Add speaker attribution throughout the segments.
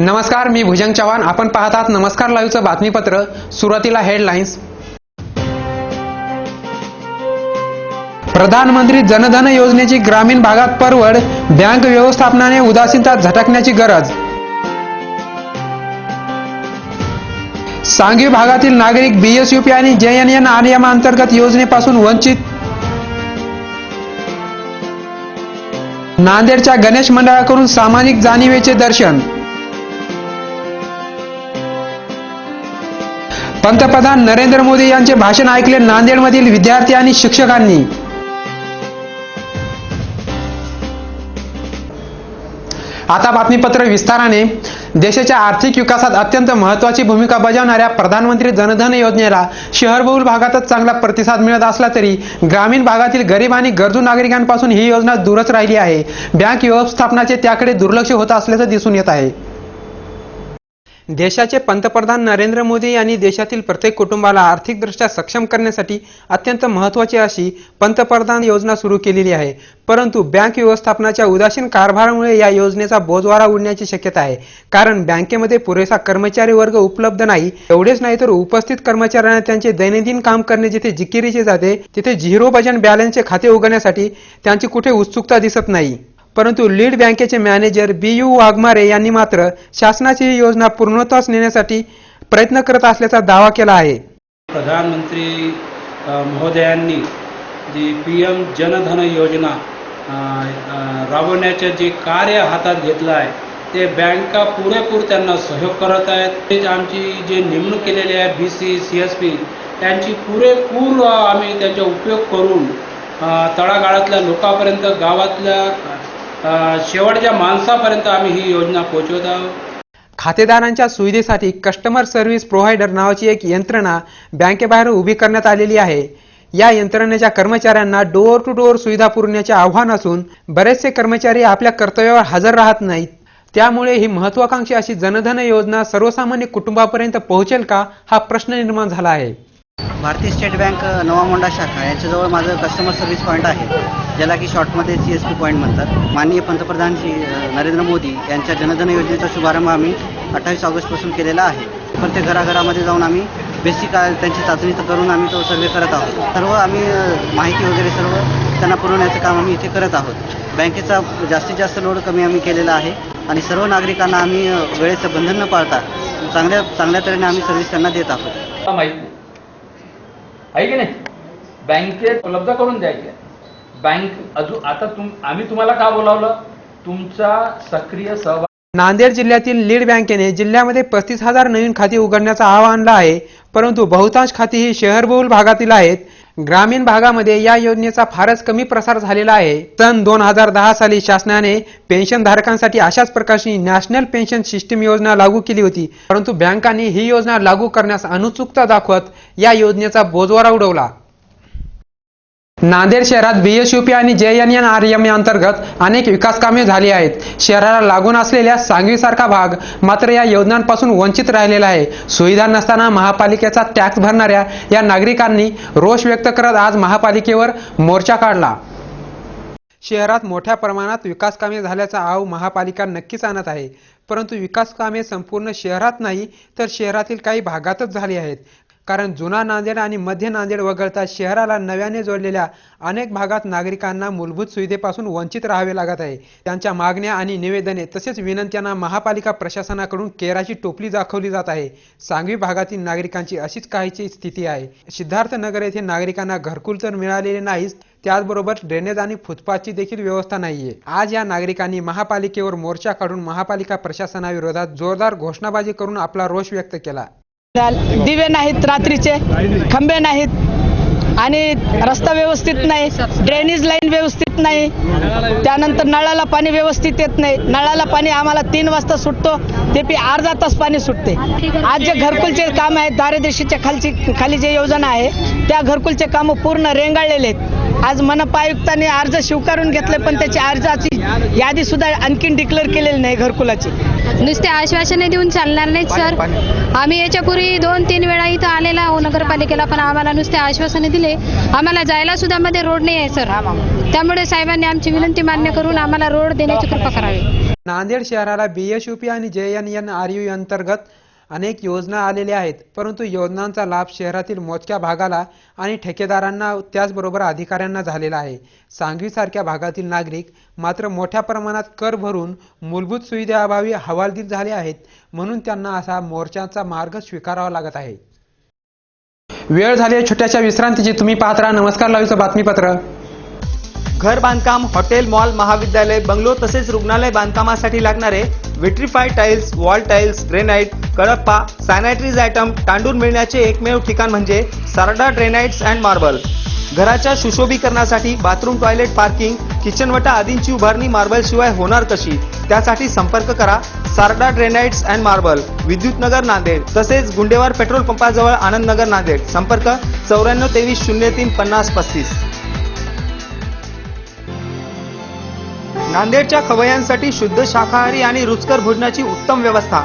Speaker 1: नमस्कार मी भुजंग चव्हाण. आपण पाहतात नमस्कार लाईव्हचं बातमीपत्र. सुरुवातीला हेडलाईन्स प्रधानमंत्री जनधन योजनेची ग्रामीण भागात परवड बँक व्यवस्थापनाने उदासीनता झटकण्याची गरज. सांगवी भागातील नागरिक बीएसयूपी आणि जेएनएन आरएम अंतर्गत योजनेपासून वंचित. नांदेडच्या गणेश मंडळाकडून सामाजिक जाणीवेचे दर्शन. पंतप्रधान नरेंद्र मोदी यांचे भाषण ऐकले नांदेडमधील विद्यार्थी आणि शिक्षकांनी. आता बातमीपत्र विस्ताराने. देशाच्या आर्थिक विकासात अत्यंत महत्वाची भूमिका बजावणाऱ्या प्रधानमंत्री जनधन योजनेला शहरबहुल भागातच चांगला प्रतिसाद मिळत असला तरी ग्रामीण भागातील गरीब आणि गरजू नागरिकांपासून ही योजना दूरच राहिली आहे. बँक व्यवस्थापनाचे त्याकडे दुर्लक्ष होत असल्याचं दिसून येत आहे. देशाचे पंतप्रधान नरेंद्र मोदी यांनी देशातील प्रत्येक कुटुंबाला आर्थिकदृष्ट्या सक्षम करण्यासाठी अत्यंत महत्त्वाची अशी पंतप्रधान योजना सुरू केलेली आहे. परंतु बँक व्यवस्थापनाच्या उदासीन कारभारामुळे या योजनेचा बोजवारा उडण्याची शक्यता आहे. कारण बँकेमध्ये पुरेसा कर्मचारी वर्ग उपलब्ध नाही एवढेच नाही तर उपस्थित कर्मचाऱ्यांना त्यांचे दैनंदिन काम करणे जिथे जिकिरीचे जाते तिथे झिरो बजेट बॅलन्सचे खाते उघडण्यासाठी त्यांची कुठे उत्सुकता दिसत नाही. परंतु लीड बँकेचे मॅनेजर बी यू वाघमारे यांनी मात्र शासनाची ही योजना पूर्णत्वास नेण्यासाठी प्रयत्न करत असल्याचा दावा केला आहे.
Speaker 2: प्रधानमंत्री महोदयांनी जी पी एम जनधन योजना राबवण्याचे जे कार्य हातात घेतलं आहे ते बँका पुरेपूर त्यांना सहयोग करत आहेत. ते आमची जे नेमणूक केलेली आहे B C C S P त्यांची पुरेपूर आम्ही त्याचा उपयोग करून तळागाळातल्या लोकांपर्यंत गावातल्या शेवटच्या माणसापर्यंत आम्ही ही योजना पोहोचवत आहोत.
Speaker 1: खातेदारांच्या सुविधेसाठी कस्टमर सर्व्हिस प्रोव्हायडर नावाची एक यंत्रणा बँकेबाहेर उभी करण्यात आलेली आहे. या यंत्रणेच्या कर्मचाऱ्यांना डोअर टू डोअर सुविधा पुरवण्याचे आव्हान असून बरेचसे कर्मचारी आपल्या कर्तव्यावर हजर राहत नाहीत. त्यामुळे ही महत्वाकांक्षी अशी जनधन योजना सर्वसामान्य कुटुंबापर्यंत पोहोचेल का हा प्रश्न निर्माण झाला आहे.
Speaker 3: भारतीय स्टेट बँक नवा मोंडा शाखा यांच्याजवळ माझं कस्टमर सर्व्हिस पॉईंट आहे ज्याला की शॉर्टमध्ये सी एस पी पॉईंट म्हणतात. माननीय पंतप्रधान श्री नरेंद्र मोदी यांच्या जनधन योजनेचा शुभारंभ आम्ही अठ्ठावीस ऑगस्टपासून केलेला आहे. प्रत्येक घराघरामध्ये जाऊन आम्ही बेसिक आ- त्यांची चाचणी करून आम्ही तो सर्वे करत आहोत. सर्व आम्ही माहिती वगैरे सर्व त्यांना पुरवण्याचं काम आम्ही इथे करत आहोत. बँकेचा जास्तीत जास्त लोड कमी आम्ही केलेला आहे आणि सर्व नागरिकांना आम्ही वेळेचं बंधन न पाळता चांगल्या चांगल्या तऱ्हेने आम्ही सर्व्हिस त्यांना देत आहोत.
Speaker 4: आहे की नाही? बँकेत उपलब्ध करून द्यायचे. बँक अजून आता तुम आम्ही तुम्हाला का बोलावलं? तुमचा सक्रिय सहभाग
Speaker 1: नांदेड जिल्ह्यातील लीड बँकेने जिल्ह्यामध्ये पस्तीस हजार नवीन खाती उघडण्याचं आवाहन आणलं आहे परंतु बहुतांश खाती ही शहरबहुल भागातील आहेत. ग्रामीण भागामध्ये या योजनेचा फारच कमी प्रसार झालेला आहे. सन दोन हजार दहा साली शासनाने पेन्शन धारकांसाठी अशाच प्रकारची नॅशनल पेन्शन सिस्टीम योजना लागू केली होती. परंतु बँकांनी ही योजना लागू करण्यास अनुत्सुकता दाखवत या योजनेचा बोजवारा उडवला. नांदेड शहरात बीएसयूपी आणि जेएनएन आरएम अंतर्गत अनेक विकास कामे झाली आहेत. शहराला लागून असलेल्या सांगवीसारखा भाग मात्र या योजनांपासून वंचित राहिलेला आहे. सुविधा नसताना महापालिकेचा टॅक्स भरणाऱ्या या नागरिकांनी रोष व्यक्त करत आज महापालिकेवर मोर्चा काढला. शहरात मोठ्या प्रमाणात विकास कामे झाल्याचा आव महापालिका नक्कीच आणत आहे. परंतु विकास कामे संपूर्ण शहरात नाही तर शहरातील काही भागातच झाली आहेत. कारण जुना नांदेड आणि मध्य नांदेड वगळता शहराला नव्याने जोडलेल्या अनेक भागात नागरिकांना मूलभूत सुविधेपासून वंचित राहावे लागत आहे. त्यांच्या मागण्या आणि निवेदने तसेच विनंत्यांना महापालिका प्रशासनाकडून केराची टोपली दाखवली जात आहे. सांगवी भागातील नागरिकांची अशीच काहीची स्थिती आहे. सिद्धार्थनगर येथे नागरिकांना घरकुल तर मिळालेले नाहीच त्याचबरोबर ड्रेनेज आणि फुटपाथची देखील व्यवस्था नाहीये. आज या नागरिकांनी महापालिकेवर मोर्चा काढून महापालिका प्रशासनाविरोधात जोरदार घोषणाबाजी करून आपला रोष व्यक्त केला.
Speaker 5: दिवे नाहीत रात्रीचे खंबे नाहीत. आणि रस्ता व्यवस्थित नाही ड्रेनेज लाईन व्यवस्थित नाही. त्यानंतर नळाला पाणी व्यवस्थित येत नाही. नळाला पाणी आम्हाला तीन वाजता सुटतो ते पी अर्धा तास पाणी सुटते. आज जे घरकुलचे काम आहेत दारिद्र्यशीच्या खालची खाली जे योजना आहे त्या घरकुलचे कामं पूर्ण रेंगाळलेले आहेत. आज मनपा आयुक्तांनी अर्ज स्वीकारून घेतले पण त्याची अर्जाची यादी सुद्धा आणखीन डिक्लेअर केलेली नाही घरकुलाची.
Speaker 6: नुसते आश्वासने देऊन चालणार नाहीत सर. आम्ही याच्यापूर्वी दोन तीन वेळा इथं आलेला आहो नगरपालिकेला पण आम्हाला नुसते आश्वासने दिले. आम्हाला जायला सुद्धा मध्ये रोड नाही आहे सर. त्यामुळे साहेबांनी आमची विनंती मान्य करून आम्हाला रोड देण्याची कृपा करावी.
Speaker 1: नांदेड शहराला बी एस यू पी आणि जे एन एन आर यू अंतर्गत अनेक योजना आलेल्या आहेत परंतु योजनांचा लाभ शहरातील मोजक्या भागाला आणि ठेकेदारांना त्याचबरोबर अधिकाऱ्यांना झालेला आहे. सांगवीसारख्या भागातील नागरिक मात्र मोठ्या प्रमाणात कर भरून मूलभूत सुविधेअभावी हवालदिल झाले आहेत म्हणून त्यांना असा मोर्चाचा मार्ग स्वीकारावा लागत आहे. वेळ झाली छोट्याशा विश्रांतीची. तुम्ही पाहत नमस्कार लावीचं बातमीपत्र.
Speaker 7: घर बांधकाम हॉटेल मॉल महाविद्यालय बंगलो तसेच रुग्णालय बांधकामासाठी लागणारे vitrified tiles wall tiles granite Kadappa sanitaries item तांडून मिळण्याचे एकमेव ठिकाण म्हणजे सारडा ड्रेनाइट्स अँड मार्बल घराच्या सुशोभीकरणासाठी बाथरूम टॉयलेट पार्किंग किचनवटा आदींची उभारणी मार्बल शिवाय होणार कशी? त्यासाठी संपर्क करा Sarda granites and marble Vidyutnagar Nanded तसेच गुंडेवार पेट्रोल पंपाजवळ आनंदनगर नांदेड. संपर्क चौऱ्याण्णव तेवीस शून्य तीन पन्नास पस्तीस. नांदेडच्या खवयांसाठी शुद्ध शाकाहारी आणि रुचकर भोजनाची उत्तम व्यवस्था.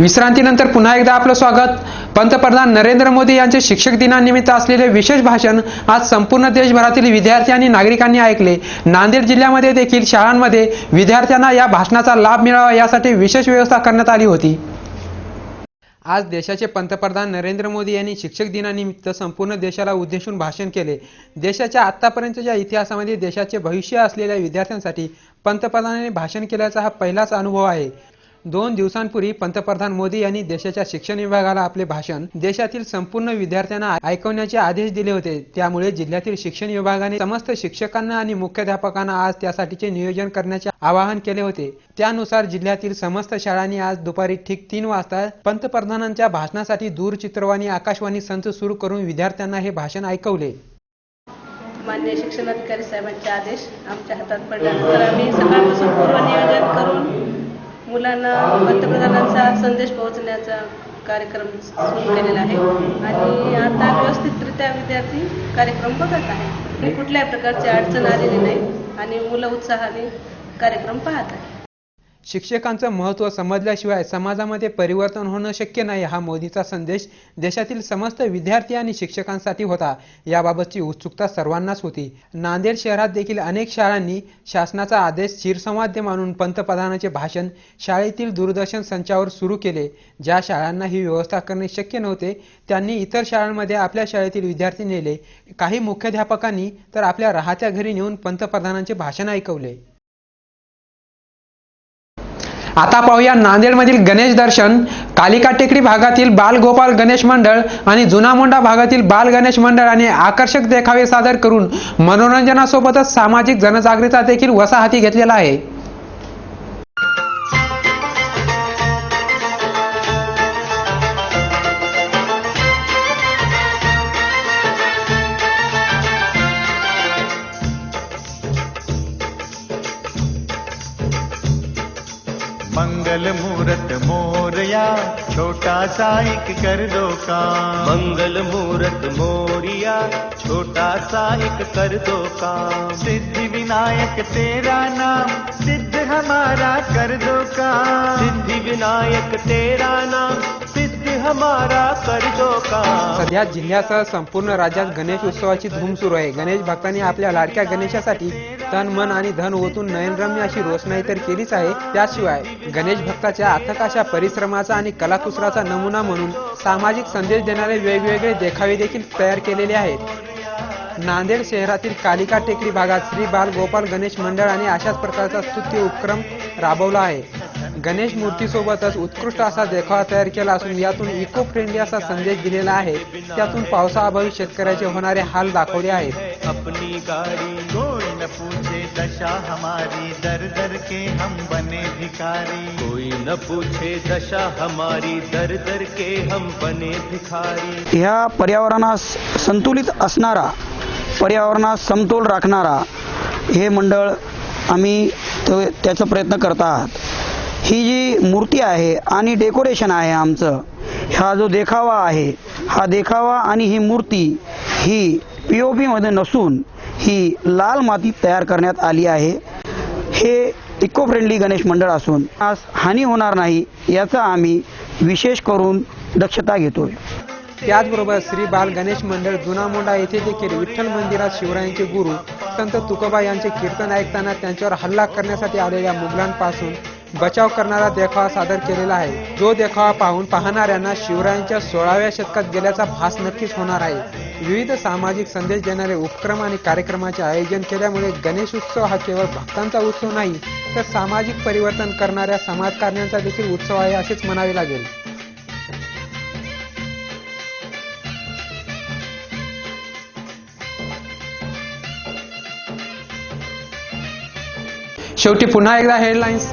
Speaker 1: विश्रांतीनंतर पुन्हा एकदा आपलं स्वागत. पंतप्रधान नरेंद्र मोदी यांचे शिक्षक दिनानिमित्त असलेले विशेष भाषण आज संपूर्ण देशभरातील विद्यार्थी आणि नागरिकांनी ऐकले. नांदेड जिल्ह्यामध्ये देखील शाळांमध्ये विद्यार्थ्यांना या भाषणाचा लाभ मिळावा यासाठी विशेष व्यवस्था करण्यात आली होती. आज देशाचे पंतप्रधान नरेंद्र मोदी यांनी शिक्षक दिनानिमित्त संपूर्ण देशाला उद्देशून भाषण केले. देशाच्या आत्तापर्यंतच्या इतिहासामध्ये देशाचे भविष्य असलेल्या विद्यार्थ्यांसाठी पंतप्रधानांनी भाषण केल्याचा हा पहिलाच अनुभव आहे. दोन दिवसांपूर्वी पंतप्रधान मोदी यांनी देशाच्या शिक्षण विभागाला आपले भाषण देशातील संपूर्ण विद्यार्थ्यांना ऐकवण्याचे आदेश दिले होते. त्यामुळे जिल्ह्यातील शिक्षण विभागाने समस्त शिक्षकांना आणि मुख्याध्यापकांना आज त्यासाठीचे नियोजन करण्याचे आवाहन केले होते. त्यानुसार जिल्ह्यातील समस्त शाळांनी आज दुपारी ठीक तीन वाजता पंतप्रधानांच्या भाषणासाठी दूरचित्रवाणी आकाशवाणी संच सुरू करून विद्यार्थ्यांना हे भाषण ऐकवले.
Speaker 8: मान्य शिक्षणाधिकारी साहेबांचे आदेश आमच्या हातात पडल्यानंतर आम्ही सकाळपासून पूर्वनियोजन करून मुलांना पंतप्रधानांचा संदेश पोहोचण्याचा कार्यक्रम सुरू केलेला आहे. आणि आता व्यवस्थितरित्या विद्यार्थी कार्यक्रम बघत आहे कुठल्याही प्रकारची अडचण आलेली नाही आणि मुलं उत्साहाने कार्यक्रम पाहत आहे
Speaker 1: शिक्षकांचं महत्त्व समजल्याशिवाय समाजामध्ये परिवर्तन होणं शक्य नाही हा मोदीचा संदेश. देशातील समस्त विद्यार्थी आणि शिक्षकांसाठी होता. याबाबतची उत्सुकता सर्वांनाच होती. नांदेड शहरात देखील अनेक शाळांनी शासनाचा आदेश शिरसंवाद्य मानून पंतप्रधानाचे भाषण शाळेतील दूरदर्शन संचावर सुरू केले. ज्या शाळांना ही व्यवस्था करणे शक्य नव्हते त्यांनी इतर शाळांमध्ये आपल्या शाळेतील विद्यार्थी नेले. काही मुख्याध्यापकांनी तर आपल्या राहत्या घरी नेऊन पंतप्रधानांचे भाषण ऐकवले. आता पाहूया नांदेडमधील गणेश दर्शन कालिका टेकडी भागातील बाल गोपाल गणेश मंडळ आणि जुना मोंडा भागातील बाल गणेश मंडळाने आकर्षक देखावे सादर करून मनोरंजनासोबतच सामाजिक जनजागृतीचा देखील वसाहती घेतलेला आहे.
Speaker 9: एक कर दो काम। मंगल मूरत मोरिया छोटा सा एक कर दो काम। सिद्धि विनायक तेरा नाम सिद्ध हमारा कर दो काम। सिद्धि विनायक तेरा नाम हमारा कर दो काम
Speaker 1: सध्या जिल्ह्यासह संपूर्ण राज्यात गणेश उत्सवाची धूम सुरू आहे. गणेश भक्तांनी आपल्या लाडक्या गणेशासाठी तन मन आणि धन ओतून नयनरम्य अशी रोषणाई तर केलीच आहे. त्याशिवाय गणेश भक्ताच्या अथक अशा परिश्रमाचा आणि कलाकुसराचा नमुना म्हणून सामाजिक संदेश देणारे वेगवेगळे देखावे देखील तयार केलेले आहेत. नांदेड शहरातील कालिका टेकडी भागात श्री बाल गोपाल गणेश मंडळ आणि अशाच प्रकारचा स्तुत्य उपक्रम राबवला आहे. गणेश मूर्तीसोबतच उत्कृष्ट असा देखावा तयार केला असून यातून इको फ्रेंडली असा संदेश दिलेला आहे. त्यातून पावसाअभावी शेतकऱ्याचे होणारे हाल दाखवले आहेत.
Speaker 9: अपनी गाड़ी कोई न पूछे दशा हमारी दर दर के हम बने भिखारी। कोई न पूछे दशा हमारी दर दर के हम बने भिखारी।
Speaker 10: ह्या पर्यावरणास संतुलित असणारा पर्यावरणात समतोल राखणारा हे मंडळ आम्ही तो त्याचा प्रयत्न करत आहात. ही जी मूर्ती आहे आणि डेकोरेशन आहे आमचं हा जो देखावा आहे हा देखावा आणि ही मूर्ती ही पी ओ पीमध्ये नसून ही लाल मातीत तयार करण्यात आली आहे. हे इको फ्रेंडली गणेश मंडळ असून आज हानी होणार नाही याचा आम्ही विशेष करून दक्षता घेतोय.
Speaker 1: त्याचबरोबर श्री बाल गणेश मंडळ जुनामोंडा येथे देखील विठ्ठल मंदिरात शिवरायांचे गुरु संत तुकोबा यांचे कीर्तन ऐकताना त्यांच्यावर हल्ला करण्यासाठी आलेल्या मुघलांपासून बचाव करणारा देखावा सादर केलेला आहे. जो देखावा पाहून पाहणाऱ्यांना शिवरायांच्या सोळाव्या शतकात गेल्याचा भास नक्कीच होणार आहे. विविध सामाजिक संदेश देणारे उपक्रम आणि कार्यक्रमाचे आयोजन केल्यामुळे गणेश उत्सव हा केवळ भक्तांचा उत्सव नाही तर सामाजिक परिवर्तन करणाऱ्या समाजकारण्यांचा देखील उत्सव आहे असेच म्हणावे लागेल. शेवटी पुन्हा एकदा हेडलाईन्स.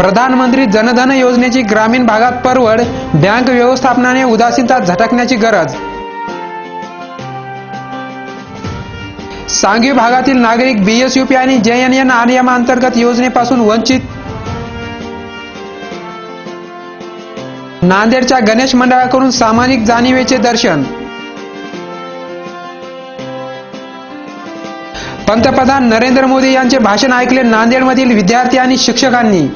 Speaker 1: प्रधानमंत्री जनधन योजनेची ग्रामीण भागात परवड बँक व्यवस्थापनाने उदासीनता झटकण्याची गरज. सांगवी भागातील नागरिक बीएसयूपी आणि जेएनएन अंतर्गत योजनेपासून वंचित. नांदेडच्या गणेश मंडळाकडून सामाजिक जाणीवेचे दर्शन. पंतप्रधान नरेंद्र मोदी यांचे भाषण ऐकले नांदेडमधील विद्यार्थी आणि शिक्षकांनी.